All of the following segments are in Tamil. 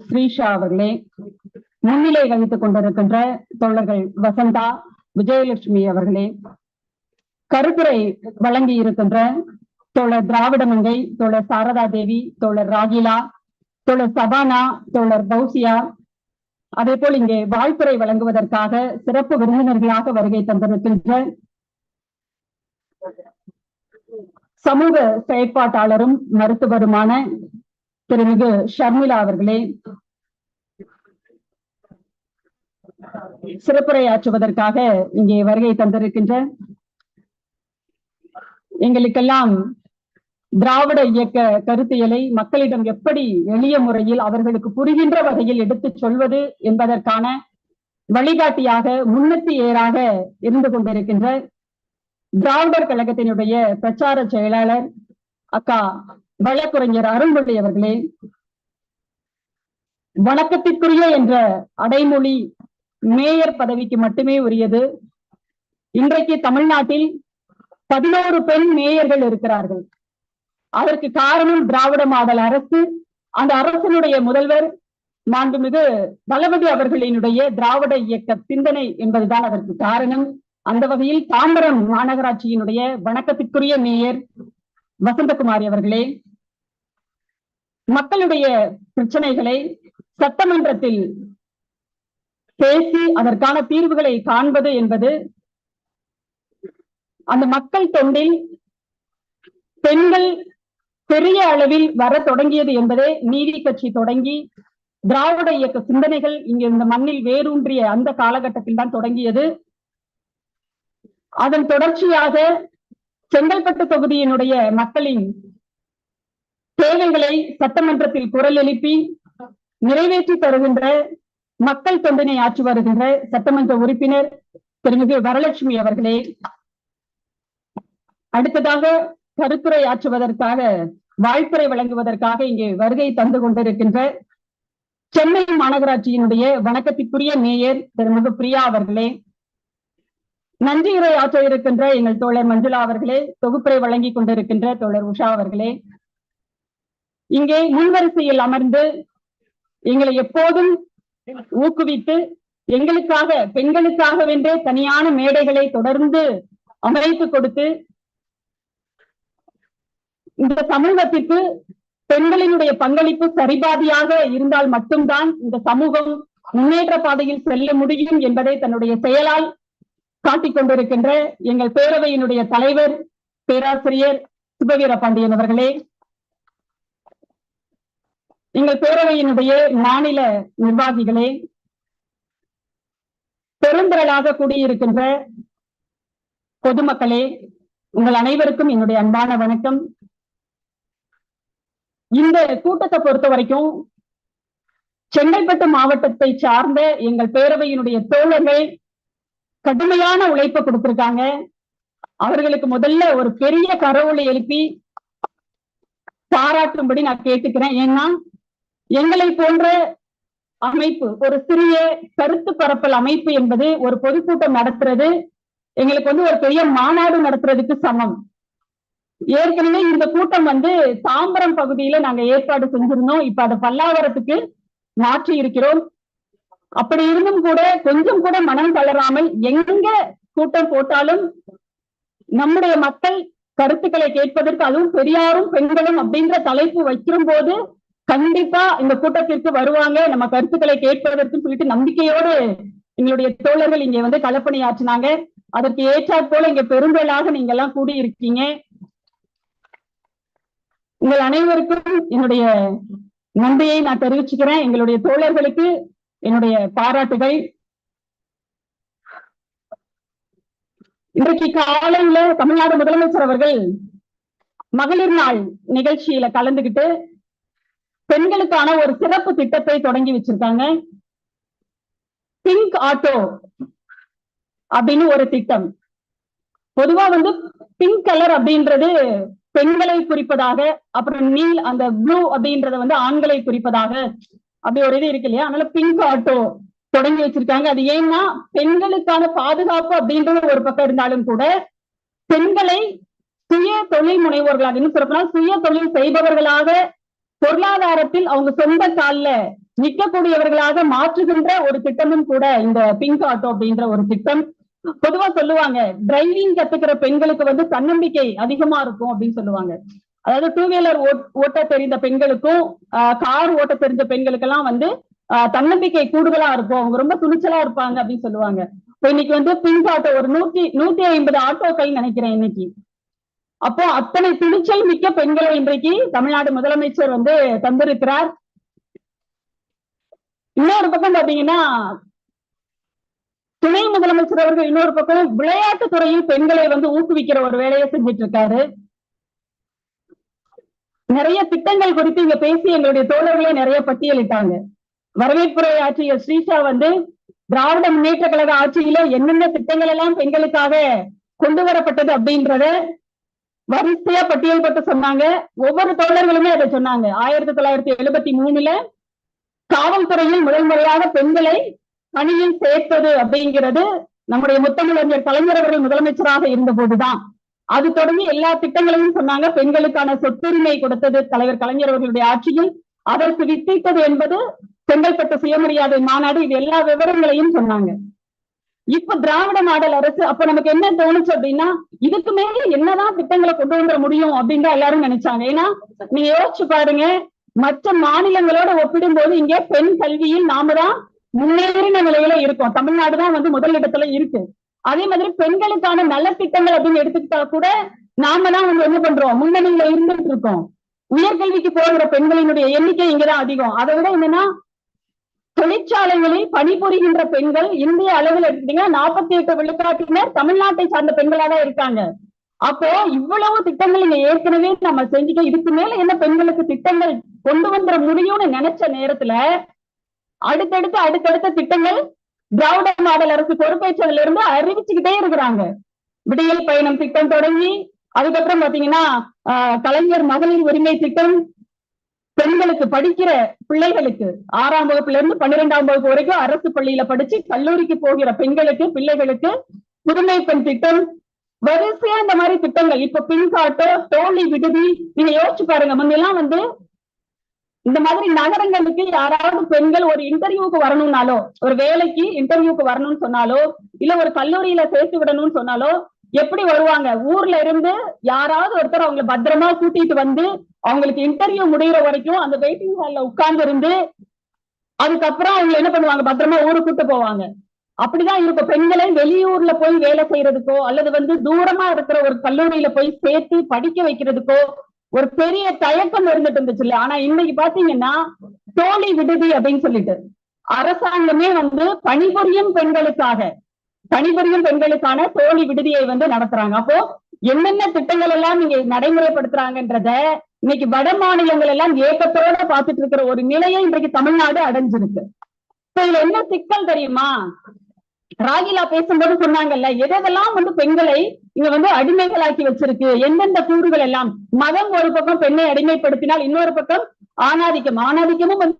ஸ்ரீஷா அவர்களே முன்னிலை வகித்துக் கொண்டிருக்கின்ற தோழர்கள் வசந்தா விஜயலட்சுமி அவர்களே கருத்துரை வழங்கி இருக்கின்ற தோழர் திராவிடமங்கை தோழர் சாரதா தேவி தோழர் ராகிலா தோழர் சபானா தோழர் பௌசியா அதே போல் இங்கே வாழ்த்துறை வழங்குவதற்காக சிறப்பு விருந்தினர்களாக வருகை தந்திருக்கின்ற சமூக செயற்பாட்டாளரும் மருத்துவருமான திருமிகு ஷர்மிளா அவர்களே. சிறப்புரையாற்றுவதற்காக இங்கே வருகை தந்திருக்கின்ற எங்களுக்கெல்லாம் திராவிட இயக்க கருத்தியலை மக்களிடம் எப்படி எளிய முறையில் அவர்களுக்கு புரிகின்ற வகையில் எடுத்துச் சொல்வது என்பதற்கான வழிகாட்டியாக முன்னெத்தி ஏறாக இருந்து கொண்டிருக்கின்ற திராவிடர் கழகத்தினுடைய பிரச்சார செயலாளர் அக்கா வழக்குரைஞர் அருள்மொழி அவர்களே வணக்கத்திற்குரிய என்ற அடைமொழி மேயர் பதவிக்கு மட்டுமே உரியது. இன்றைக்கு தமிழ்நாட்டில் பதினோரு பெண் மேயர்கள் இருக்கிறார்கள். அதற்கு காரணம் திராவிட மாடல் அரசு. அந்த அரசனுடைய முதல்வர் மாண்புமிகு தளபதி அவர்களினுடைய திராவிட இயக்க சிந்தனை என்பதுதான் அதற்கு காரணம். அந்த வகையில் தாம்பரம் மாநகராட்சியினுடைய வணக்கத்திற்குரிய மேயர் வசந்தகுமாரி அவர்களே மக்களுடைய பிரச்சனைகளை சட்டமன்றத்தில் பேசி அதற்கான தீர்வுகளை காண்பது என்பது அந்த மக்கள் தொண்டில் பெண்கள் பெரிய அளவில் வர தொடங்கியது என்பதே நீதி கட்சி தொடங்கி திராவிட இயக்க சிந்தனைகள் இங்கு இந்த மண்ணில் வேரூன்றிய அந்த காலகட்டத்தில் தான் தொடங்கியது. அதன் தொடர்ச்சியாக செங்கல்பட்டு தொகுதியினுடைய மக்களின் தேவைகளை சட்டமன்றத்தில் குரல் எழுப்பி நிறைவேற்றி தருகின்ற மக்கள் தொண்டனை ஆற்றி வருகின்ற சட்டமன்ற உறுப்பினர் திருமிகு வரலட்சுமி அவர்களே அடுத்ததாக கருத்துரை ஆற்றுவதற்காக வாழ்த்துறை வழங்குவதற்காக இங்கே வருகை தந்து கொண்டிருக்கின்ற சென்னை மாநகராட்சியினுடைய வணக்கத்திற்குரிய மேயர் திருமிகு பிரியா அவர்களே நன்றியுரை ஆற்ற இருக்கின்ற எங்கள் தோழர் மஞ்சுளா அவர்களே தொகுப்புரை வழங்கி கொண்டிருக்கின்ற தோழர் உஷா அவர்களே இங்கே முன்வரிசையில் அமர்ந்து எங்களை எப்போதும் ஊக்குவித்து எங்களுக்காக பெண்களுக்காக வென்றே தனியான மேடைகளை தொடர்ந்து அமைத்து கொடுத்து இந்த சமூகத்திற்கு பெண்களினுடைய பங்களிப்பு சரிபாதியாக இருந்தால் மட்டும்தான் இந்த சமூகம் முன்னேற்ற பாதையில் செல்ல முடியும் என்பதை தன்னுடைய செயலால் காட்டிக் கொண்டிருக்கின்ற எங்கள் பேரவையினுடைய தலைவர் பேராசிரியர் சுபவீர பாண்டியன் அவர்களே எங்கள் பேரவையினுடைய மாநில நிர்வாகிகளே பெருந்திரளாக கூடியிருக்கின்ற பொதுமக்களே உங்கள் அனைவருக்கும் என்னுடைய அன்பான வணக்கம். இந்த கூட்டத்தை பொறுத்த வரைக்கும் சென்னைப்பட்டு மாவட்டத்தை சார்ந்த எங்கள் பேரவையினுடைய தோழர்கள் கடுமையான உழைப்பை கொடுத்திருக்காங்க. அவர்களுக்கு முதல்ல ஒரு பெரிய கரவுளை எழுப்பி பாராட்டும்படி நான் கேட்டுக்கிறேன். ஏன்னா எங்களை போன்ற அமைப்பு ஒரு சிறிய கருத்து பரப்பல் அமைப்பு என்பது ஒரு பொதுக்கூட்டம் நடத்துறது எங்களுக்கு வந்து ஒரு பெரிய மாநாடு நடத்துறதுக்கு சமம். ஏற்கனவே இந்த கூட்டம் வந்து தாம்பரம் பகுதியில நாங்க ஏற்பாடு செஞ்சிருந்தோம். இப்ப அதை பல்லாவரத்துக்கு மாற்றி இருக்கிறோம். அப்படி இருந்தும் கூட கொஞ்சம் கூட மனம் தளராமல் எங்க கூட்டம் போட்டாலும் நம்முடைய மக்கள் கருத்துக்களை கேட்பதற்கு அதுவும் பெரியாரும் பெண்களும் அப்படின்ற தலைப்பு வைக்கிற போது கண்டிப்பா இந்த கூட்டத்திற்கு வருவாங்க. நம்ம கருத்துக்களை கேட்பதற்கு சொல்லிட்டு நம்பிக்கையோடு எங்களுடைய தோழர்கள் இங்க வந்து கலப்பணியாற்றினாங்க அதற்கு ஏற்றாற் போல இங்க பெருங்களாக நீங்க எல்லாம் கூடியிருக்கீங்க. உங்கள் அனைவருக்கும் என்னுடைய நன்றியை நான் தெரிவிச்சுக்கிறேன். எங்களுடைய தோழர்களுக்கு என்னுடைய பாராட்டுகள். இன்றைக்கு காலையில தமிழ்நாடு முதலமைச்சர் அவர்கள் மகளிர் நாள் நிகழ்ச்சியில கலந்துகிட்டு பெண்களுக்கான ஒரு சிறப்பு திட்டத்தை தொடங்கி வச்சிருக்காங்க. பிங்க் ஆட்டோ அப்படின்னு ஒரு திட்டம். பொதுவா வந்து பிங்க் கலர் அப்படின்றது பெண்களை குறிப்பதாக அப்புறம் நீல் அந்த ப்ளூ அப்படின்றத வந்து ஆண்களை குறிப்பதாக அப்படி ஒரு இது இருக்கு இல்லையா? அதனால பிங்க் ஆட்டோ தொடங்கி வச்சிருக்காங்க. அது ஏன்னா பெண்களுக்கான பாதுகாப்பு அப்படின்றது ஒரு பக்கம் இருந்தாலும் கூட பெண்களை சுய தொழில் முனைவோர்களாக இன்னும் சொல்லப்போனா சுய தொழில் செய்பவர்களாக பொருளாதாரத்தில் அவங்க சொந்த கால்ல நிற்கக்கூடியவர்களாக மாற்றுகின்ற ஒரு திட்டமும் கூட இந்த பிங்க் ஆட்டோ அப்படின்ற ஒரு திட்டம். பொதுவா சொல்லுவாங்க டிரைவிங் கத்துக்கிற பெண்களுக்கு வந்து தன்னம்பிக்கை அதிகமா இருக்கும் அப்படின்னு சொல்லுவாங்க. அதாவது டூ வீலர் ஓட்ட தெரிந்த பெண்களுக்கும் கார் ஓட்ட தெரிஞ்ச பெண்களுக்கெல்லாம் வந்து ஆஹ் தன்னம்பிக்கை கூடுதலா இருக்கும். அவங்க ரொம்ப துணிச்சலா இருப்பாங்க அப்படின்னு சொல்லுவாங்க. இப்ப இன்னைக்கு வந்து பிங்க் ஆட்டோ ஒரு நூத்தி நூத்தி ஐம்பது ஆட்டோக்கள் நினைக்கிறேன் இன்னைக்கு. அப்போ அத்தனை துணிச்சல் மிக்க பெண்களை இன்றைக்கு தமிழ்நாடு முதலமைச்சர் வந்து தந்திருக்கிறார். இன்னொரு பக்கம் பாத்தீங்கன்னா துணை முதலமைச்சர் அவர்கள் இன்னொரு பக்கம் விளையாட்டு துறையில் பெண்களை வந்து ஊக்குவிக்கிற ஒரு வேலையை செஞ்சிட்டு இருக்காரு நிறைய திட்டங்கள் குறித்து இங்க பேசி எங்களுடைய தோழர்களே நிறைய பட்டியலிட்டாங்க. வரவேற்புரை ஆற்றிய ஸ்ரீஷா வந்து திராவிட முன்னேற்ற கழக ஆட்சியில என்னென்ன திட்டங்கள் எல்லாம் பெண்களுக்காக கொண்டு வரப்பட்டது அப்படின்றத வரிசையா பட்டியல் போட்டு சொன்னாங்க. ஒவ்வொரு தோழர்களுமே அதை சொன்னாங்க. ஆயிரத்தி தொள்ளாயிரத்தி எழுபத்தி மூணுல காவல்துறையில் முதல் முறையாக பெண்களை பணியில் சேர்த்தது அப்படிங்கிறது நம்முடைய முத்தமிழறிஞர் கலைஞர் அவர்கள் முதலமைச்சராக இருந்த போதுதான் அது தொடங்கி எல்லா திட்டங்களையும் சொன்னாங்க. பெண்களுக்கான சொத்துரிமை கொடுத்தது தலைவர் கலைஞர் அவர்களுடைய ஆட்சியில். அதற்கு வித்திட்டது என்பது செங்கல்பட்டு சுயமரியாதை மாநாடு. இது எல்லா விவரங்களையும் சொன்னாங்க. இப்ப திராவிட மாடல் அரசு அப்ப நமக்கு என்ன தோணுச்சு அப்படின்னா இதுக்கு மேல என்னதான் திட்டங்களை கொண்டு வந்துட முடியும் அப்படின்னு தான் எல்லாரும் நினைச்சாங்க. ஏன்னா நீங்க யோசிச்சு பாருங்க மற்ற மாநிலங்களோட ஒப்பிடும் போது இங்க பெண் கல்வியில் நாம தான் முன்னேறின நிலையில இருக்கோம். தமிழ்நாடு தான் வந்து முதல் இடத்துல இருக்கு. அதே மாதிரி பெண்களுக்கான நல்ல திட்டங்கள் அப்படின்னு எடுத்துக்கிட்டா கூட நாம தான் வந்து என்ன பண்றோம்? முன்னணியில இருந்துட்டு இருக்கோம். உயர்கல்விக்கு போகிற பெண்களினுடைய எண்ணிக்கை இங்கதான் அதிகம். அதை விட என்னன்னா தொழிற்சாலைகளில் பணிபுரிகின்ற பெண்கள் இந்திய அளவில் எடுத்தீங்கன்னா நாற்பத்தி எட்டு விழுக்காட்டினர் தமிழ்நாட்டை சார்ந்த பெண்களா தான் இருக்காங்க. அப்போ இவ்வளவு திட்டங்கள் இங்க ஏற்கனவே நம்ம செஞ்சுட்டோம். இதுக்கு மேல என்ன பெண்களுக்கு திட்டங்கள் கொண்டு வந்துட முடியும்னு நினைச்ச நேரத்துல அடுத்தடுத்து அடுத்தடுத்த திட்டங்கள் திராவிட மாடல் அரசு பொறுப்பேற்றதுல இருந்து அறிவிச்சுக்கிட்டே இருக்கிறாங்க. விடியல் பயணம் திட்டம் தொடங்கி அதுக்கப்புறம் பாத்தீங்கன்னா கலைஞர் மகளிர் உரிமை திட்டம் பெண்களுக்கு படிக்கிற பிள்ளைகளுக்கு ஆறாம் வகுப்புல இருந்து பன்னிரெண்டாம் வகுப்பு வரைக்கும் அரசு பள்ளியில படிச்சு கல்லூரிக்கு போகிற பெண்களுக்கு பிள்ளைகளுக்கு புதுமை பெண் திட்டம் வரிசையா இந்த மாதிரி திட்டங்கள். இப்ப பின்காட்டோ தோழி விடுதி நீங்க யோசிச்சு பாருங்க முன்னெல்லாம் வந்து இந்த மாதிரி நகரங்களுக்கு யாராவது பெண்கள் ஒரு இன்டர்வியூக்கு வரணும்னாலோ ஒரு வேலைக்கு இன்டர்வியூக்கு வரணும்னு சொன்னாலோ இல்ல ஒரு கல்லூரியில சேர்த்து விடணும்னு சொன்னாலோ எப்படி வருவாங்க? ஊர்ல இருந்து யாராவது ஒருத்தர் அவங்களை பத்திரமா கூட்டிட்டு வந்து அவங்களுக்கு இன்டர்வியூ முடிகிற வரைக்கும் அந்த வெயிட்டிங் ஹால்ல உட்கார்ந்து இருந்து அதுக்கப்புறம் அவங்க என்ன பண்ணுவாங்க? பத்திரமா ஊருக்கு கூட்டு போவாங்க. அப்படிதான் இருக்கும். பெண்களை வெளியூர்ல போய் வேலை செய்யறதுக்கோ அல்லது வந்து தூரமா இருக்கிற ஒரு கல்லூரியில போய் சேர்த்து படிக்க வைக்கிறதுக்கோ ஒரு பெரிய தயக்கம் இருந்துட்டு இருந்துச்சு இல்ல ஆனா இன்னைக்கு பாத்தீங்கன்னா தோழி விடுதி அப்படின்னு சொல்லிட்டு அரசாங்கமே வந்து பணிபுரியும் பெண்களுக்காக பணிபுரியும் பெண்களுக்கான தோழி விடுதியை வந்து நடத்துறாங்க. அப்போ என்னென்ன திட்டங்கள் எல்லாம் நீங்க நடைமுறைப்படுத்துறாங்கன்றத இன்னைக்கு வட மாநிலங்கள் எல்லாம் ஏக்கத்தோட பார்த்துட்டு இருக்கிற ஒரு நிலையை இன்றைக்கு தமிழ்நாடு அடைஞ்சிருக்கு. இப்ப இதுல என்ன சிக்கல் தெரியுமா? ராகிலா பேசும்போது சொன்னாங்கல்ல எதெல்லாம் வந்து பெண்களை இங்க வந்து அடிமைகளாக்கி வச்சிருக்கு? எந்தெந்த கூறுகள் எல்லாம்? மதம் ஒரு பக்கம் பெண்ணை அடிமைப்படுத்தினால் இன்னொரு பக்கம் ஆணாதிக்கம். ஆணாதிக்கமும் வந்து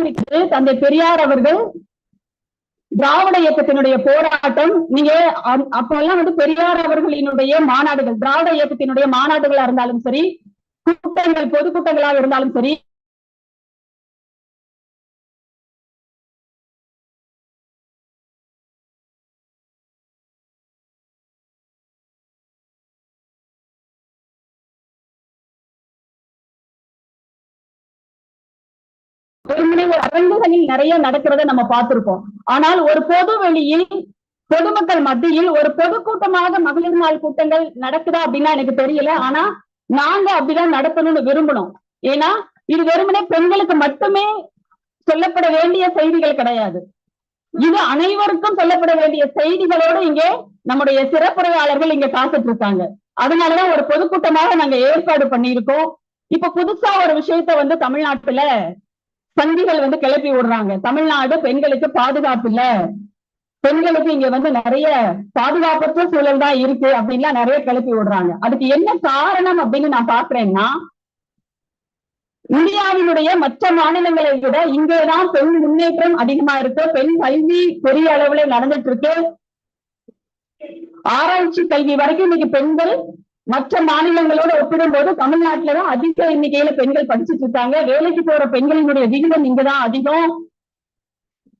மாறி தந்தை பெரியார் அவர்கள் திராவிட இயக்கத்தினுடைய போராட்டம். நீங்க அப்பெல்லாம் வந்து பெரியார் அவர்களினுடைய மாநாடுகள் திராவிட இயக்கத்தினுடைய மாநாடுகளா இருந்தாலும் சரி கூட்டங்கள் பொதுக்கூட்டங்களாக இருந்தாலும் சரி வெறுமனே ஒரு அரங்குகளில் நிறைய நடக்கிறத நம்ம பார்த்திருப்போம். ஆனால் ஒரு பொது வெளியில் பொதுமக்கள் மத்தியில் ஒரு பொதுக்கூட்டமாக மகளிர் நாள் கூட்டங்கள் நடக்குதா அப்படின்னா எனக்கு தெரியல. ஆனா நாங்க அப்படிதான் நடத்தணும்னு விரும்பணும் ஏன்னா இது வெறுமனே பெண்களுக்கு மட்டுமே சொல்லப்பட வேண்டிய செய்திகள் கிடையாது. இது அனைவருக்கும் சொல்லப்பட வேண்டிய செய்திகளோடு இங்கே நம்முடைய சிறப்புரையாளர்கள் இங்க காத்துட்டு இருக்காங்க அதனாலதான் ஒரு பொதுக்கூட்டமாக நாங்க ஏற்பாடு பண்ணியிருக்கோம். இப்ப புதுசா ஒரு விஷயத்த வந்து தமிழ்நாட்டுல சங்கிகள் வந்து கிளப்பி விடுறாங்க. தமிழ்நாடு பெண்களுக்கு பாதுகாப்பு இல்ல. பெண்களுக்கு இங்க வந்து நிறைய பாதுகாப்பற்ற சூழல் தான் இருக்கு அப்படின்லாம் நிறைய கிளப்பி விடுறாங்க. அதுக்கு என்ன காரணம் அப்படின்னு நான் பாக்குறேன்னா இந்தியாவினுடைய மற்ற மாநிலங்களை விட இங்கேதான் பெண் முன்னேற்றம் அதிகமா இருக்கு. பெண் கல்வி பெரிய அளவுல நடந்துட்டு இருக்கு. ஆராய்ச்சி கல்வி வரைக்கும் இன்னைக்கு பெண்கள் மற்ற மாநிலங்களோட ஒப்பிடும்போது தமிழ்நாட்டுல தான் அதிக எண்ணிக்கையில பெண்கள் படிச்சுட்டு இருக்காங்க. வேலைக்கு போற பெண்களினுடைய விகிதம் இங்கதான் அதிகம்.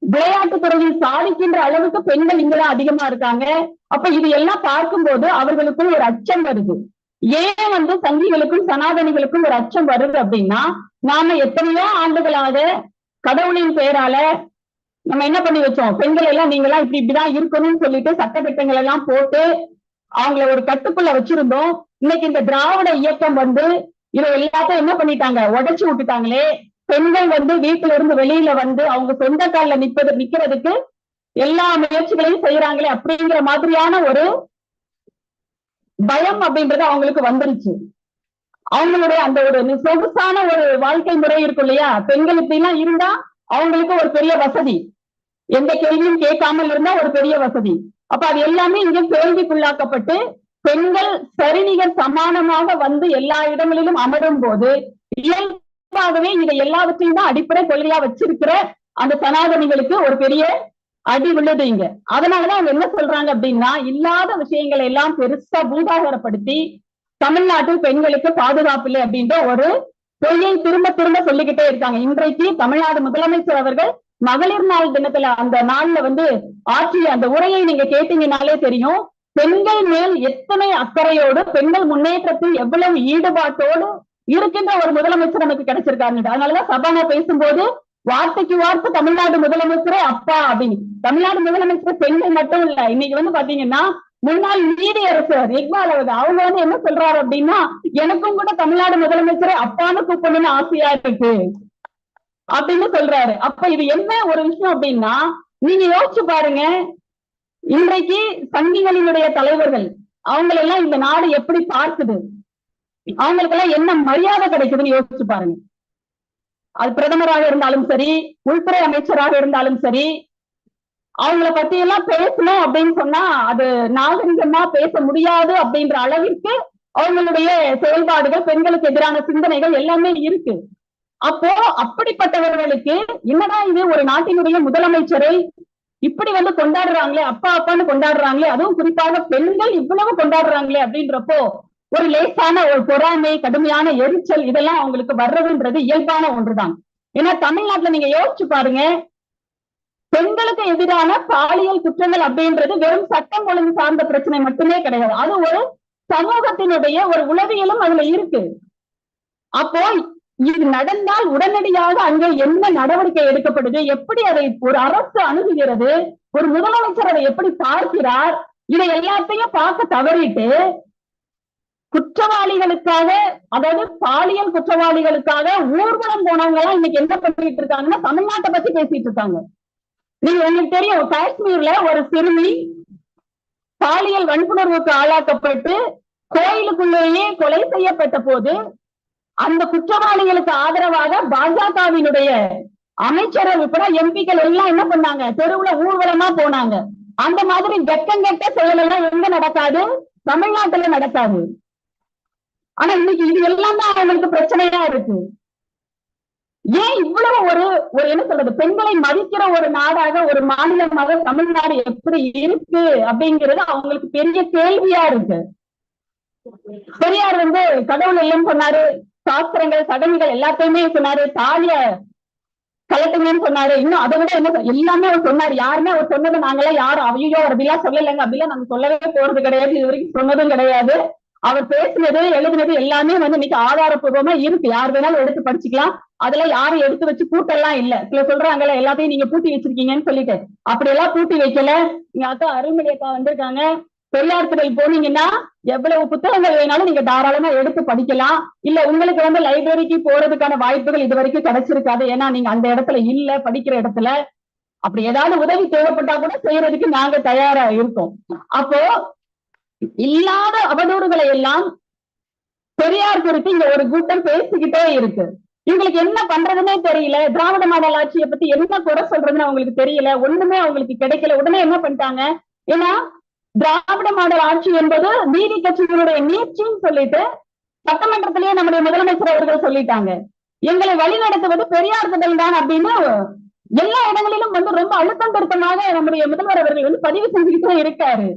விளையாட்டு துறையில் சாதிக்கின்ற அளவுக்கு பெண்கள் இங்கதான் அதிகமா இருக்காங்க. அப்ப இது எல்லாம் பார்க்கும்போது அவர்களுக்குள் ஒரு அச்சம் வருது. ஏன் வந்து சங்கிகளுக்கும் சனாதனிகளுக்கும் ஒரு அச்சம் வருது அப்படின்னா நாம எத்தனையோ ஆண்டுகளாக கடவுளின் பெயரால நம்ம என்ன பண்ணி வச்சோம்? பெண்கள் எல்லாம் நீங்க எல்லாம் இப்படி இப்படிதான் இருக்கணும்னு சொல்லிட்டு சட்டத்திட்டங்கள் எல்லாம் போட்டு அவங்கள ஒரு கட்டுக்குள்ள வச்சிருந்தோம். இன்னைக்கு இந்த திராவிட இயக்கம் வந்து இதை எல்லாத்தையும் என்ன பண்ணிட்டாங்க? உடைச்சு விட்டுட்டாங்களே. பெண்கள் வந்து வீட்டுல இருந்து வெளியில வந்து அவங்க சொந்த கால நிப்பது நிக்கிறதுக்கு எல்லா முயற்சிகளையும் செய்யறாங்களே அப்படிங்கிற மாதிரியான ஒரு பயம் அப்படின்றது அவங்களுக்கு வந்துருச்சு. அவங்களுடைய அந்த ஒரு சொகுசான ஒரு வாழ்க்கை முறை இருக்கும் இல்லையா? பெண்கள் இப்படி எல்லாம் இருந்தா அவங்களுக்கு ஒரு பெரிய வசதி. எந்த கேள்வியும் கேட்காமல் இருந்தா ஒரு பெரிய வசதி. அப்ப அது எல்லாமே இங்க கேள்விக்குள்ளாக்கப்பட்டு பெண்கள் சரிநிகர் சமானமாக வந்து எல்லா இடங்களிலும் அமரும் போது இயல்பாகவே இதை எல்லாவற்றையும் தான் அடிப்படை கொள்கையா வச்சிருக்கிற அந்த சனாதனிகளுக்கு ஒரு பெரிய அடி விழுது இங்க. அதனாலதான் அவங்க என்ன சொல்றாங்க அப்படின்னா இல்லாத விஷயங்களை எல்லாம் பெருசா பூதாகரப்படுத்தி தமிழ்நாட்டில் பெண்களுக்கு பாதுகாப்பு இல்லை அப்படின்ற ஒரு பொய்யை திரும்ப திரும்ப சொல்லிக்கிட்டே இருக்காங்க. இன்றைக்கு தமிழ்நாடு முதலமைச்சர் அவர்கள் மகளிர் நாள் தினத்துல அந்த நாள்ல வந்து ஆற்றிய அந்த உரையை நீங்க கேட்டீங்கனாலே தெரியும். பெண்கள் மேல் எத்தனை அக்கறையோடு பெண்கள் முன்னேற்றத்தில் எவ்வளவு ஈடுபாட்டோடு இருக்கின்ற ஒரு முதலமைச்சர் நமக்கு கிடைச்சிருக்காங்க அதனாலதான் சபானா பேசும்போது வார்த்தைக்கு வார்த்தை தமிழ்நாடு முதலமைச்சரே அப்பா அப்படின்னு. தமிழ்நாடு முதலமைச்சர் பெண்கள் மட்டும் இல்ல. இன்னைக்கு வந்து பாத்தீங்கன்னா முன்னாள் நீதியரசர் இக்பால் அவர்கள் அவங்க வந்து என்ன சொல்றாரு அப்படின்னா எனக்கும் கூட தமிழ்நாடு முதலமைச்சரை அப்பான்னு கூப்பிடணும்னு ஆசையா இருக்கு. அப்படின்னு சொல்றாரு. அப்ப இது என்ன ஒரு விஷயம் அப்படின்னா நீங்க யோசிச்சு பாருங்க. இன்றைக்கு சங்கிகளினுடைய தலைவர்கள் அவங்களெல்லாம் இந்த நாடு எப்படி பார்க்குது? அவங்களுக்கெல்லாம் என்ன மரியாதை கிடைக்குதுன்னு யோசிச்சு பாருங்க. அது பிரதமராக இருந்தாலும் சரி உள்துறை அமைச்சராக இருந்தாலும் சரி அவங்கள பத்தி எல்லாம் பேசணும் அப்படின்னு சொன்னா அது நாகரிகமா பேச முடியாது அப்படின்ற அளவிற்கு அவங்களுடைய செயல்பாடுகள் பெண்களுக்கு எதிரான சிந்தனைகள் எல்லாமே இருக்கு. அப்போ அப்படிப்பட்டவர்களுக்கு என்னடா இது ஒரு நாட்டினுடைய முதலமைச்சரை இப்படி வந்து கொண்டாடுறாங்களே அப்பா அப்பான்னு கொண்டாடுறாங்களே அதுவும் குறிப்பாக பெண்கள் இவ்வளவு கொண்டாடுறாங்களே அப்படின்றப்போ ஒரு லேசான ஒரு பொறாமை கடுமையான எரிச்சல் இதெல்லாம் அவங்களுக்கு வர்றதுன்றது இயல்பான ஒன்றுதான். ஏன்னா தமிழ்நாட்டுல நீங்க யோசிச்சு பாருங்க பெண்களுக்கு எதிரான பாலியல் குற்றங்கள் அப்படின்றது வெறும் சட்டம் ஒழுங்கு சார்ந்த பிரச்சனை மட்டுமே கிடையாது. அது ஒரு சமூகத்தினுடைய ஒரு உளவியலும் அதுல இருக்கு. அப்போ இது நடந்தால் உடனடியாக அங்கே என்ன நடவடிக்கை எடுக்கப்படுது? எப்படி அதை ஒரு அரசு அணுகுகிறது? ஒரு முதலமைச்சர் அதை எப்படி பார்க்கிறார்? இதை எல்லாத்தையும் பார்க்க தவறிட்டு குற்றவாளிகளுக்காக அதாவது பாலியல் குற்றவாளிகளுக்காக ஊர்வலம் போனவங்க எல்லாம் இன்னைக்கு என்ன பண்ணிட்டு இருக்காங்கன்னா தமிழ்நாட்டை பத்தி பேசிட்டு இருக்காங்க. நீங்க உங்களுக்கு தெரியும் காஷ்மீர்ல ஒரு சிறுமி பாலியல் வன்புணர்வுக்கு ஆளாக்கப்பட்டு கோயிலுக்குள்ளேயே கொலை செய்யப்பட்ட போது அந்த குற்றவாளிகளுக்கு ஆதரவாக பாஜகவினுடைய அமைச்சர்கள் உட்பட எம்பிக்கள் எல்லாம் என்ன பண்ணாங்க? தெருவுல ஊர்வலமா போனாங்க. அந்த மாதிரி வெக்கங்கெட்ட செயல் எல்லாம் எங்க நடக்காது? தமிழ்நாட்டுல நடக்காது. ஆனா இன்னைக்கு இது எல்லாம் தான் அவங்களுக்கு பிரச்சனையா இருக்கு. ஏன் இவ்வளவு ஒரு ஒரு என்ன சொல்றது பெண்களை மதிக்கிற ஒரு நாடாக ஒரு மாநிலமாக தமிழ்நாடு எப்படி இருக்கு அப்படிங்கிறது அவங்களுக்கு பெரிய கேள்வியா இருக்கு. பெரியார் வந்து கடவுள் எல்லாம் சொன்னாரு. சாஸ்திரங்கள் சடங்குகள் எல்லாத்தையுமே சொன்னாரு. தாலிய கலட்டுங்கன்னு சொன்னாரு. இன்னும் அதை விட என்ன எல்லாமே அவர் சொன்னாரு. யாருமே அவர் சொன்னது நாங்களாம் யாரும் அவையோ அப்படிலாம் சொல்லலைங்க. அப்படிலாம் நாங்க சொல்லவே போறது கிடையாது. இது வரைக்கும் சொன்னதும் கிடையாது. அவர் பேசினது எழுதினது எல்லாமே வந்து இன்னைக்கு ஆதாரப்பூர்வமா இருக்கு. யார் வேணாலும் எடுத்து படிச்சுக்கலாம். அதெல்லாம் யாரும் எடுத்து வச்சு கூட்டெல்லாம் இல்ல. சில சொல்றாங்கல்ல எல்லாத்தையும் நீங்க பூட்டி வச்சிருக்கீங்கன்னு சொல்லிட்டு. அப்படி எல்லாம் பூட்டி வைக்கல. எங்க அக்கா அருள்மொழி அக்கா வந்திருக்காங்க. பெரியார் துறை போனீங்கன்னா எவ்வளவு புத்தகங்கள் வேணாலும் நீங்க தாராளமா எடுத்து படிக்கலாம். இல்ல உங்களுக்கு வந்து லைப்ரரிக்கு போறதுக்கான வாய்ப்புகள் இது வரைக்கும் கிடைச்சிருக்காது. ஏன்னா நீங்க அந்த இடத்துல இல்ல படிக்கிற இடத்துல. அப்படி ஏதாவது உதவி தேவைப்பட்டா கூட செய்யறதுக்கு நாங்க தயாரா இருக்கோம். அப்போ இல்லாத அவதூறுகளை எல்லாம் பெரியார் குறித்து இங்க ஒரு கூட்டம் பேசிக்கிட்டே இருக்கு. இவங்களுக்கு என்ன பண்றதுன்னே தெரியல. திராவிட மாடல் ஆட்சியை பத்தி என்ன குறை சொல்றதுன்னு அவங்களுக்கு தெரியல. ஒண்ணுமே அவங்களுக்கு கிடைக்கல. உடனே என்ன பண்ணிட்டாங்க? ஏன்னா திராவிட மாடல் ஆட்சி என்பது நீதி கட்சிகளுடைய நீட்சின்னு சொல்லிட்டு சட்டமன்றத்திலேயே நம்முடைய முதலமைச்சர் அவர்கள் சொல்லிட்டாங்க. எங்களை வழி நடத்துவது பெரியார் திடல் தான் அப்படின்னு எல்லா இடங்களிலும் வந்து ரொம்ப அழுத்தம் திருத்தமாக நம்முடைய முதல்வர் அவர்கள் வந்து பதிவு செஞ்சுக்கிட்டே இருக்காரு.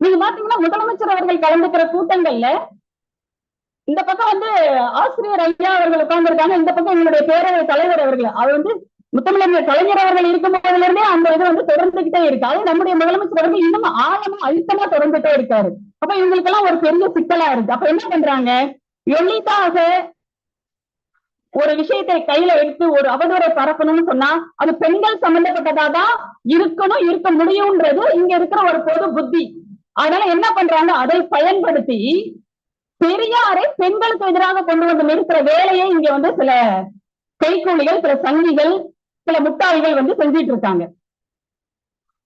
நீங்க பாத்தீங்கன்னா முதலமைச்சர் அவர்கள் கலந்துக்கிற கூட்டங்கள்ல இந்த பக்கம் வந்து ஆசிரியர் ஐயா அவர்கள் உட்கார்ந்துருக்காங்க இந்த பக்கம் எங்களுடைய பேரவை தலைவர் அவர்கள். அவர் வந்து முத்தமிழர் கலைஞர் அவர்கள் இருக்கும் போதுல இருந்தே அந்த இது வந்து தொடர்ந்துகிட்டே இருக்கு. அது நம்முடைய முதலமைச்சர் தொடர்ந்து இன்னும் ஆழமா அழுத்தமா தொடர்ந்துட்டே இருக்காரு. அப்ப இவங்களுக்கு எல்லாம் ஒரு பெரிய சிக்கலா இருக்கு. அப்ப என்ன பண்றாங்க? எளிதாக ஒரு விஷயத்தை கையில எடுத்து ஒரு அவதூறை பரப்பணும்னு சொன்னா அது பெண்கள் சம்பந்தப்பட்டதாதான் இருக்கணும் இருக்க முடியும்ன்றது இங்க இருக்கிற ஒரு பொது புத்தி. அதனால என்ன பண்றாங்க? அதை பயன்படுத்தி பெரியாரை பெண்களுக்கு எதிராக கொண்டு வந்து நிறுத்துற வேலையை இங்க வந்து சில கைகூலிகள் சில சங்கிகள் சில முட்டாள்கள் வந்து செஞ்சிட்டு இருக்காங்க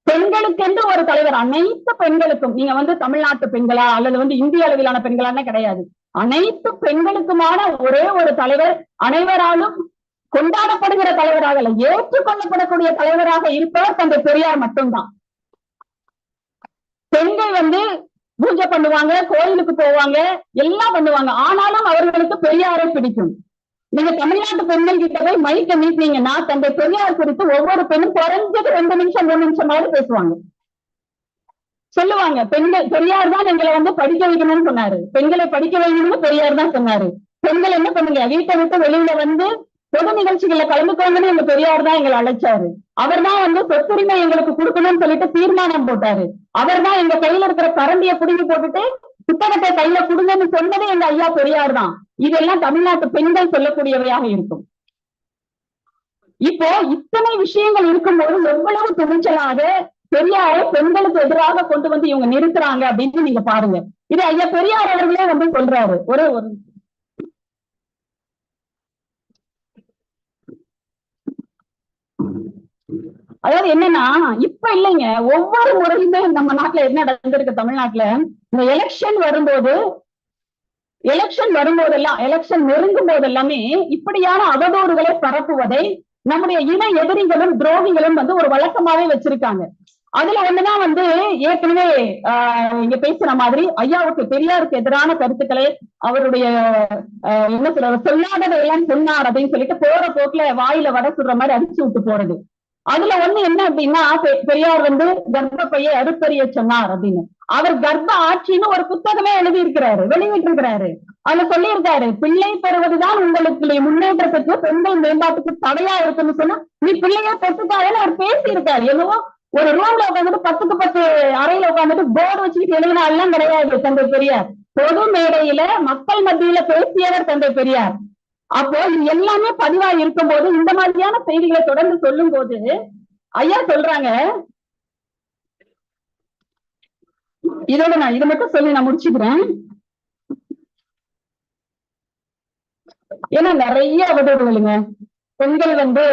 பெண்களுக்கென்று ஒரு தலைவர் அனைத்து பெண்களுக்கும் நீங்க வந்து தமிழ்நாட்டு பெண்களா அல்லது வந்து இந்திய அளவிலான பெண்களான கிடையாது. அனைத்து பெண்களுக்குமான ஒரே ஒரு தலைவர் அனைவராலும் கொண்டாடப்படுகிற தலைவராக அல்ல ஏற்றுக்கொள்ளப்படக்கூடிய தலைவராக இருப்பவர் தந்தை பெரியார் மட்டும்தான். பெண்கள் வந்து பூஜை பண்ணுவாங்க கோயிலுக்கு போவாங்க எல்லாம் பண்ணுவாங்க. ஆனாலும் அவர்களுக்கு பெரியாரை பிடிக்கும். நீங்க தமிழ்நாட்டு பெண்கள் கிட்ட போய் மைக்க நீட்டினீங்கன்னா தந்தை பெரியார் குறித்து ஒவ்வொரு பெண்ணும் குறைஞ்சது ரெண்டு நிமிஷம் மூணு நிமிஷமாவது பேசுவாங்க. சொல்லுவாங்க பெண்கள் பெரியார் தான் எங்களை வந்து படிக்க வைக்கணும்னு சொன்னாரு. பெண்களை படிக்க வைக்கணும்னு பெரியார் தான் சொன்னாரு. பெண்கள் என்ன பண்ணுங்க வீட்டை விட்டு வெளியில வந்து பொது நிகழ்ச்சிகள்ல கலந்துக்கோங்கன்னு எங்க பெரியார் தான் எங்களை அழைச்சாரு. அவர் தான் வந்து சொத்துரிமை எங்களுக்கு கொடுக்கணும்னு சொல்லிட்டு தீர்மானம் போட்டாரு. அவர் தான் எங்க கையில இருக்கிற கரண்டிய புடிங்கி போட்டுட்டு புத்தகத்தை கையில கொடுங்கன்னு சொன்னதே எங்க ஐயா பெரியார் தான். இதெல்லாம் தமிழ்நாட்டு பெண்கள் சொல்லக்கூடியவையாக இருக்கும். இப்போ இத்தனை விஷயங்கள் இருக்கும்போது எவ்வளவு துணிச்சலாக பெரியாரை பெண்களுக்கு எதிராக கொண்டு வந்து இவங்க நிறுத்துறாங்க அப்படின்னு நீங்க பாருங்க. இது ஐயா பெரியார் அவர்களே வந்து சொல்றாரு. ஒரே ஒரு அதாவது என்னன்னா இப்ப இல்லைங்க. ஒவ்வொரு முறையுமே நம்ம நாட்டுல என்ன நடந்திருக்கு தமிழ்நாட்டுல? இந்த எலெக்ஷன் வரும்போது எலெக்ஷன் வரும்போதெல்லாம் எலெக்ஷன் நெருங்கும் போதெல்லாமே இப்படியான அவதூறுகளை பரப்புவதை நம்முடைய இன எதிரிகளும் துரோகிகளும் வந்து ஒரு வழக்கமாவே வச்சிருக்காங்க. அதுல ஒண்ணுதான் வந்து ஏற்கனவே ஆஹ் இங்க பேசுற மாதிரி ஐயாவுக்கு பெரியாருக்கு எதிரான கருத்துக்களை அவருடைய என்ன சொல்ற சொல்லாததை எல்லாம் சொன்னார் அப்படின்னு சொல்லிட்டு போற போக்குல வாயில வட சொல்ற மாதிரி அடிச்சு விட்டு போறது. அதுல ஒண்ணு என்ன அப்படின்னா பெரியார் வந்து கர்ப்பப்பையை அறுப்பறிய சொன்னார் அப்படின்னு. அவர் கர்ப்ப ஆட்சின்னு ஒரு புத்தகமே எழுதி இருக்கிறாரு வெளியிட்டு இருக்கிறாரு அதுல சொல்லியிருக்காரு பிள்ளை பெறுவதுதான் உங்களுக்கு முன்னேற்றத்துக்கு பெண்கள் மேம்பாட்டுக்கு தடையா இருக்குன்னு சொன்னா நீ பிள்ளைய பெற்றுக்காதுன்னு அவர் பேசி இருக்காரு என்னவோ ஒரு ரூம்ல உட்காந்துட்டு பத்துக்கு பத்து அறையில உட்காந்துட்டு போர்டு வச்சுக்கிட்டு எழுதினா எல்லாம் கிடையாது தந்தை பெரியார். பொது மேடையில மக்கள் மத்தியில பேசியவர் தந்தை பெரியார். அப்போ இது எல்லாமே பதிவா இருக்கும் போது இந்த மாதிரியான செய்திகளை தொடர்ந்து சொல்லும் போது ஐயா சொல்றாங்க. இதோட நான் இதை மட்டும் சொல்லி நான் முடிச்சுக்கிறேன். ஏன்னா நிறைய அவதூறுகளுங்க பெண்கள் வந்து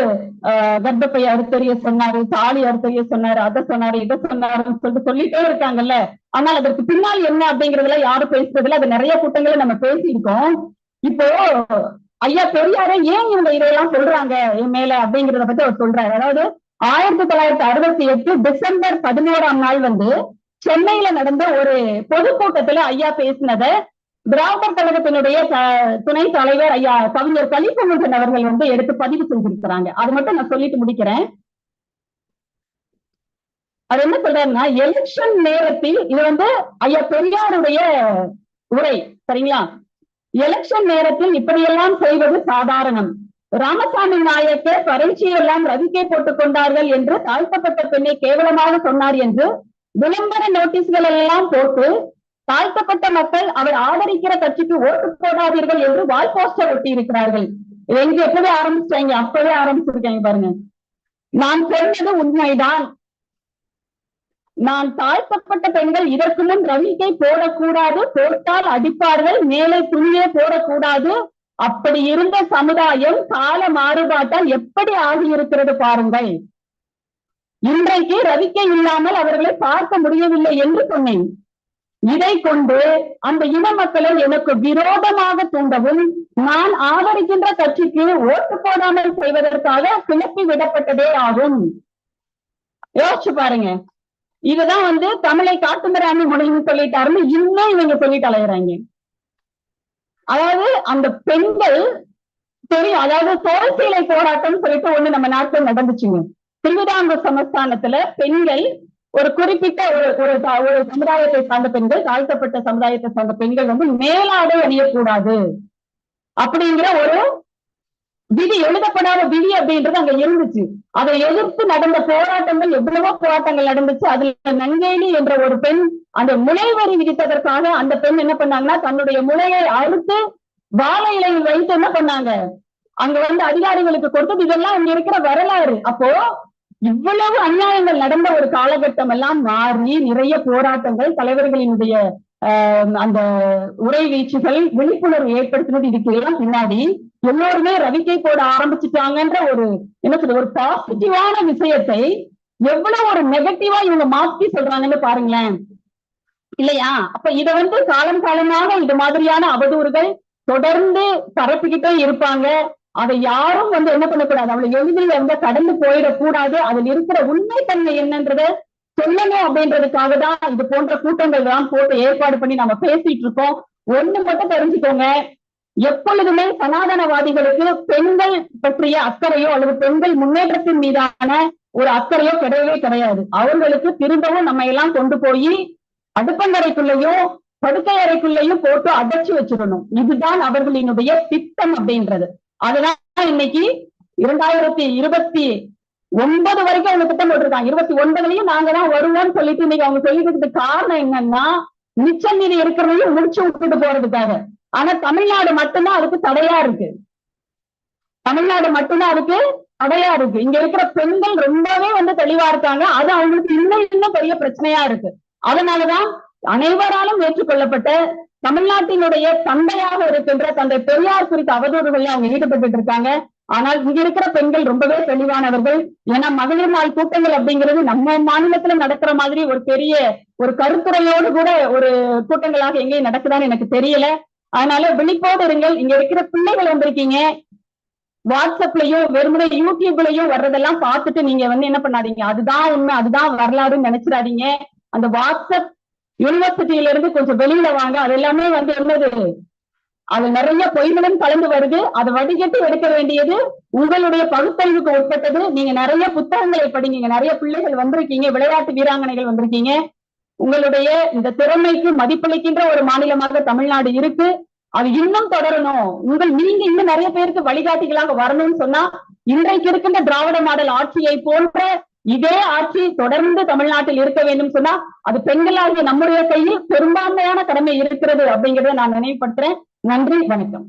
ஆஹ் கர்ப்பப்பை அறுத்தறிய சொன்னாரு தாலி அறுத்தறிய சொன்னாரு அதை சொன்னாரு இதை சொன்னாருன்னு சொல்லிட்டு சொல்லிட்டே இருக்காங்கல்ல. ஆனால் அதற்கு பின்னால் என்ன அப்படிங்கறதுல யாரும் பேசுறதுல அது நிறைய கூட்டங்களை நம்ம பேசியிருக்கோம். இப்போ ஐயா பெரியாரே ஏன் இவங்க இதையெல்லாம் சொல்றாங்க? என் மேல அப்படிங்கறத பத்தி அவர் சொல்றாரு. அதாவது ஆயிரத்தி தொள்ளாயிரத்தி அறுபத்தி எட்டு டிசம்பர் பதினோராம் நாள் வந்து சென்னையில நடந்த ஒரு பொதுக்கூட்டத்துல ஐயா பேசினத திராவிடர் கழகத்தினுடைய துணை தலைவர் ஐயா கவிஞர் கலிப்பமுகன் அவர்கள் வந்து எடுத்து பதிவு செஞ்சிருக்கிறாங்க அது மட்டும் நான் சொல்லிட்டு முடிக்கிறேன். அது என்ன சொல்றாருன்னா எலெக்ஷன் நேரத்தில் இது வந்து ஐயா பெரியாருடைய உரை. சரிங்களா? எலெக்ஷன் நேரத்தில் இப்படியெல்லாம் செய்வது சாதாரணம். ராமசாமி நாயக்கர் பரீட்சையெல்லாம் ரவிக்கை போட்டுக் கொண்டார்கள் என்று தாழ்த்தப்பட்ட பெண்ணை கேவலமாக சொன்னார் என்று விளம்பர நோட்டீஸ்கள் எல்லாம் போட்டு தாழ்த்தப்பட்ட மக்கள் அவர் ஆதரிக்கிற கட்சிக்கு ஓட்டு போடாதீர்கள் என்று வால் போஸ்டர் ஒட்டி இருக்கிறார்கள் எங்க எப்பவே ஆரம்பிச்சிட்டாங்க? அப்பவே ஆரம்பிச்சிருக்காங்க பாருங்க. நான் சொன்னது உண்மைதான். நான் தாழ்த்தப்பட்ட பெண்கள் இதற்கு முன் ரவிக்கை போடக்கூடாது போட்டால் அடிப்பார்கள் மேலே துணியே போடக்கூடாது. அப்படி இருந்த சமுதாயம் கால மாறுபாட்டால் எப்படி ஆகியிருக்கிறது பாருங்கள். இன்றைக்கு ரவிக்கை இல்லாமல் அவர்களை பார்க்க முடியவில்லை என்று சொன்னேன். இதை கொண்டு அந்த இன மக்களை எனக்கு விரோதமாக தூண்டவும் நான் ஆதரிக்கின்ற கட்சிக்கு ஓட்டு போடாமல் செய்வதற்காக கிளப்பி விடப்பட்டதே ஆகும். யோசிச்சு பாருங்க. இதுதான் வந்து தமிழை காட்டுமிராமி மொழின்னு சொல்லிட்டாருன்னு இன்னும் இவங்க சொல்லிட்டு அலையிறாங்க அதாவது அந்த பெண்கள் தெரியும் அதாவது தோல்சீலை போராட்டம் சொல்லிட்டு ஒண்ணு நம்ம நாட்டில் நடந்துச்சுங்க. திருவிதாங்கூர் சமஸ்தானத்துல பெண்கள் ஒரு குறிப்பிட்ட ஒரு ஒரு ஒரு சமுதாயத்தை சார்ந்த பெண்கள் தாழ்த்தப்பட்ட சமுதாயத்தை சார்ந்த பெண்கள் வந்து மேலாடை அணியக்கூடாது. அப்படிங்கிற ஒரு விதி எழுதப்படாத விதி அப்படின்றது அங்க இருந்துச்சு. அதை எதிர்த்து நடந்த போராட்டங்கள் எவ்வளவோ போராட்டங்கள் நடந்துச்சு. அதுல நங்கேலி என்ற ஒரு பெண் அந்த முளைவரி விதித்ததற்காக அந்த பெண் என்ன பண்ணாங்கன்னா தன்னுடைய முளையை அறுத்து வாழை இலையில் வைத்து என்ன பண்ணாங்க? அங்க வந்து அதிகாரிகளுக்கு கொடுத்தது இதெல்லாம் இங்க இருக்கிற வரலாறு. அப்போ இவ்வளவு அநியாயங்கள் நடந்த ஒரு காலகட்டம் எல்லாம் மாறி நிறைய போராட்டங்கள் தலைவர்களினுடைய ஆஹ், அந்த உரை வீச்சுகள் விழிப்புணர்வு ஏற்படுத்தினது இதுக்கு எல்லாம் பின்னாடி எல்லோருமே ரவிக்கை போட ஆரம்பிச்சுட்டாங்கன்ற ஒரு என்ன சொல்றது ஒரு பாசிட்டிவான விஷயத்தை எவ்வளவு ஒரு நெகட்டிவா இவங்க மாத்தி சொல்றாங்கன்னு பாருங்களேன். இல்லையா? அப்ப இத வந்து காலம் காலமாக இது மாதிரியான அவதூறுகள் தொடர்ந்து பரப்பிக்கிட்டே இருப்பாங்க. அதை யாரும் வந்து என்ன பண்ணக்கூடாது? அவளை எளிதில் வந்து கடந்து போயிடக்கூடாது. அதில் இருக்கிற உண்மைத்தன்மை என்னன்றத சொல்லணும் அப்படின்றதுக்காக தான் இது போன்ற கூட்டங்கள் தான் போட்டு ஏற்பாடு பண்ணி நம்ம பேசிட்டு இருக்கோம். ஒண்ணு மட்டும் தெரிஞ்சுக்கோங்க. எப்பொழுதுமே சனாதனவாதிகளுக்கு பெண்கள் பற்றிய அக்கறையோ அல்லது பெண்கள் முன்னேற்றத்தின் மீதான ஒரு அக்கறையோ கிடையவே கிடையாது. அவர்களுக்கு திரும்பவும் நம்ம எல்லாம் கொண்டு போய் அடுப்பங்கரைக்குள்ளேயும் படுக்கை அறைக்குள்ளேயும் போட்டு அடைச்சு வச்சிடணும். இதுதான் அவர்களினுடைய திட்டம் அப்படின்றது. அதுதான் இன்னைக்கு இரண்டாயிரத்தி இருபத்தி ஒன்பது வரைக்கும் அவங்க திட்டம் போட்டிருக்காங்க. இருபத்தி ஒன்பதுலயும் நாங்க தான் வருவோம்னு சொல்லிட்டு இன்னைக்கு அவங்க சொல்லிட்டு காரணம் என்னன்னா மிச்சம் மீதி இருக்கிறதையும் முடிச்சு விட்டுட்டு போறதுக்காக. ஆனா தமிழ்நாடு மட்டும்தான் அதுக்கு தடையா இருக்கு. தமிழ்நாடு மட்டும்தான் அதுக்கு தடையா இருக்கு. இங்க இருக்கிற பெண்கள் ரொம்பவே வந்து தெளிவா இருக்காங்க. அது அவங்களுக்கு இன்னும் இன்னும் பெரிய பிரச்சனையா இருக்கு. அதனாலதான் அனைவராலும் ஏற்றுக்கொள்ளப்பட்ட தமிழ்நாட்டினுடைய தந்தையாக இருக்கின்ற தந்தை பெரியார் குறித்த அவதூறுகளில் அவங்க ஈடுபட்டு இருக்காங்க. ஆனால் இங்க இருக்கிற பெண்கள் ரொம்பவே தெளிவானவர்கள். ஏன்னா மகளிர் நாள் கூட்டங்கள் அப்படிங்கிறது நம்ம மாநிலத்துல நடக்கிற மாதிரி ஒரு பெரிய ஒரு கருத்துரையோடு கூட ஒரு கூட்டங்களாக எங்கேயும் நடக்குதான்னு எனக்கு தெரியல. அதனால விழிப்போடு இருங்கள். இங்க இருக்கிற பிள்ளைகள் வந்திருக்கீங்க. வாட்ஸ்அப்லயும் வெறுமனே யூடியூப்லயும் வர்றதெல்லாம் பார்த்துட்டு நீங்க வந்து என்ன பண்ணாதீங்க. அதுதான் உண்மை அதுதான் வரலாறுன்னு நினைச்சிடாதீங்க. அந்த வாட்ஸ்அப் யூனிவர்சிட்டியில இருந்து கொஞ்சம் வெளியில வாங்க. அது எல்லாமே வந்து என்னது? அது நிறைய பொய்களும் கலந்து வருது. அதை வடிகட்டி எடுக்க வேண்டியது உங்களுடைய பகுத்தறிவுக்கு உட்பட்டது. நீங்க நிறைய புத்தகங்களை படிங்க. நிறைய பிள்ளைகள் வந்திருக்கீங்க. விளையாட்டு வீராங்கனைகள் வந்திருக்கீங்க. உங்களுடைய இந்த திறமைக்கு மதிப்பளிக்கின்ற ஒரு மாநிலமாக தமிழ்நாடு இருக்கு. அது இன்னும் தொடரணும். உங்கள் நீங்க இன்னும் நிறைய பேருக்கு வழிகாட்டிகளாக வரணும்னு சொன்னா இன்றைக்கு இருக்கின்ற திராவிட மாடல் ஆட்சியை போன்ற இதே ஆட்சி தொடர்ந்து தமிழ்நாட்டில் இருக்க வேண்டும் சொன்னா அது பெண்களாகிய நம்முடைய கையில் பெரும்பான்மையான கடமை இருக்கிறது அப்படிங்கறத நான் நினைவுபடுத்துறேன். நன்றி வணக்கம்.